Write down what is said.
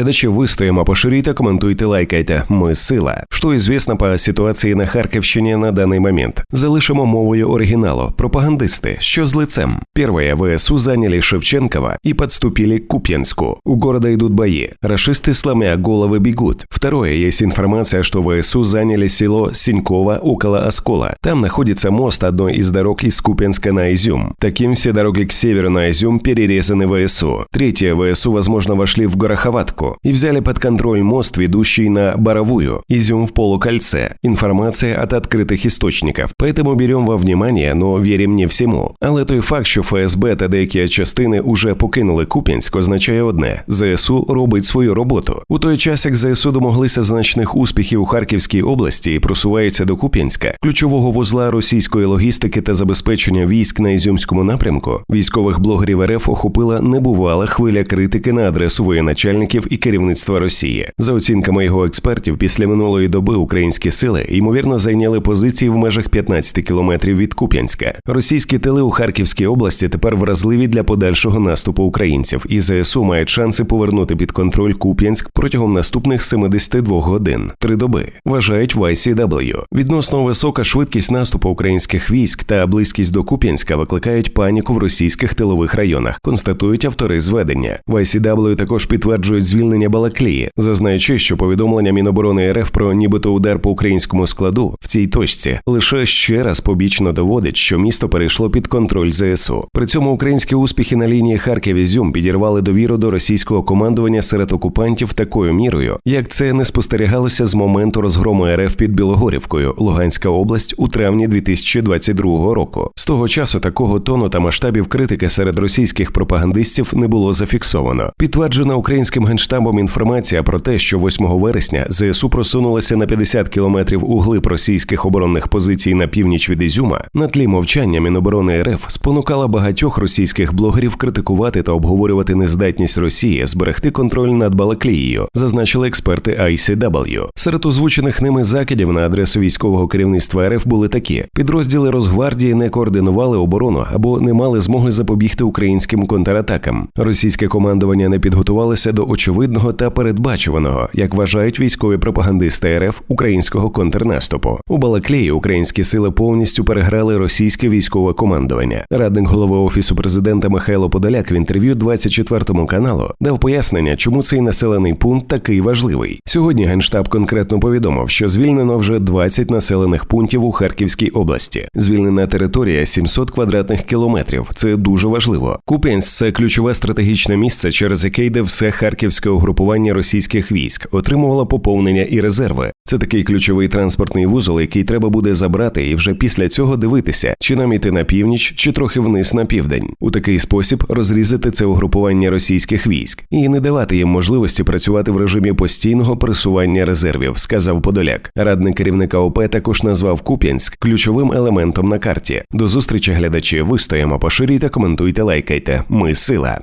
глядачи, выстоим, поширите, комментуйте, лайкайте. Ми сила. Що известно по ситуації на Харківщині на даний момент? Залишимо мовою оригіналу. Пропагандисти, що з лицем. Первое, ВСУ заняли Шевченкова и подступили к Купьянску. У города идут бои. Рашисты, сломя головы, бегут. Второе, есть информация, что ВСУ заняли село Синьково около Оскола. Там находится мост одной из дорог из Купянска на Изюм. Таким все дороги к северу на Изюм перерезаны ВСУ. Третье, ВСУ, возможно, вошли в Гороховатку и взяли под контроль мост, ведущий на Боровую. Изюм в полукольце. Информация от открытых источников. Поэтому берем во внимание, но верим не всему. Але той факт, що ФСБ та деякі частини уже покинули Куп'янськ, означає одне: ЗСУ робить свою роботу. У той час, як ЗСУ домоглися значних успіхів у Харківській області і просуваються до Куп'янська, ключового вузла російської логістики та забезпечення військ на Ізюмському напрямку, військових блогерів РФ охопила небувала хвиля критики на адресу воєначальників і керівництва Росії. За оцінками його експертів, після минулої доби українські сили ймовірно зайняли позиції в межах 15 кілометрів від Куп'янська. Російські тили у Харківській області тепер вразливі для подальшого наступу українців, і ЗСУ мають шанси повернути під контроль Куп'янськ протягом наступних 72 годин, три доби. Вважають в ICW. Відносно висока швидкість наступу українських військ та близькість до Куп'янська викликають паніку в російських тилових районах. Констатують автори зведення. В ICW також підтверджують звільнення Балаклії, зазнаючи, що повідомлення Міноборони РФ про нібито удар по українському складу в цій точці лише ще раз побічно доводить, що місто перейшло під контроль ЗСУ. При цьому українські успіхи на лінії Харків Ізюм підірвали довіру до російського командування серед окупантів такою мірою, як це не спостерігалося з моменту розгрому РФ під Білогорівкою, Луганська область у травні 2022 року. З того часу такого тону та масштабів критики серед російських пропагандистів не було зафіксовано. Підтверджена українським генштабом інформація про те, що 8 вересня ЗСУ просунулася на 50 кілометрів у глиб російських оборонних позицій на північ від Ізюма, на тлі мовчання Міноборони РФ спонукала багатьох російських блогерів критикувати та обговорювати нездатність Росії зберегти контроль над Балаклією, зазначили експерти ICW. Серед озвучених ними закидів на адресу військового керівництва РФ були такі: підрозділи Росгвардії не координували оборону або не мали змоги запобігти українським контратакам. Російське командування не підготувалося до очевидного та передбачуваного, як вважають військові пропагандисти РФ українського контрнаступу. У Балаклії українські сили повністю переграли російське військове командування. Радник голови офісу президента Михайло Подоляк в інтерв'ю 24 каналу дав пояснення, чому цей населений пункт такий важливий. Сьогодні генштаб конкретно повідомив, що звільнено вже 20 населених пунктів у Харківській області. Звільнена територія 700 квадратних кілометрів. Це дуже важливо. Куп'янськ – це ключове стратегічне місце, через яке йде все харківське угрупування російських військ, отримувало поповнення і резерви. Це такий ключовий транспортний вузол, який треба буде забрати, і вже після цього дивитися, чи нам іти на північ, чи трохи вниз на південь. У такий спосіб розрізати це угрупування російських військ і не давати їм можливості працювати в режимі постійного пересування резервів, сказав Подоляк. Радник керівника ОП також назвав Куп'янськ ключовим елементом на карті. До зустрічі глядачі. Вистоїмо, поширюйте, коментуйте, лайкайте. Ми сила.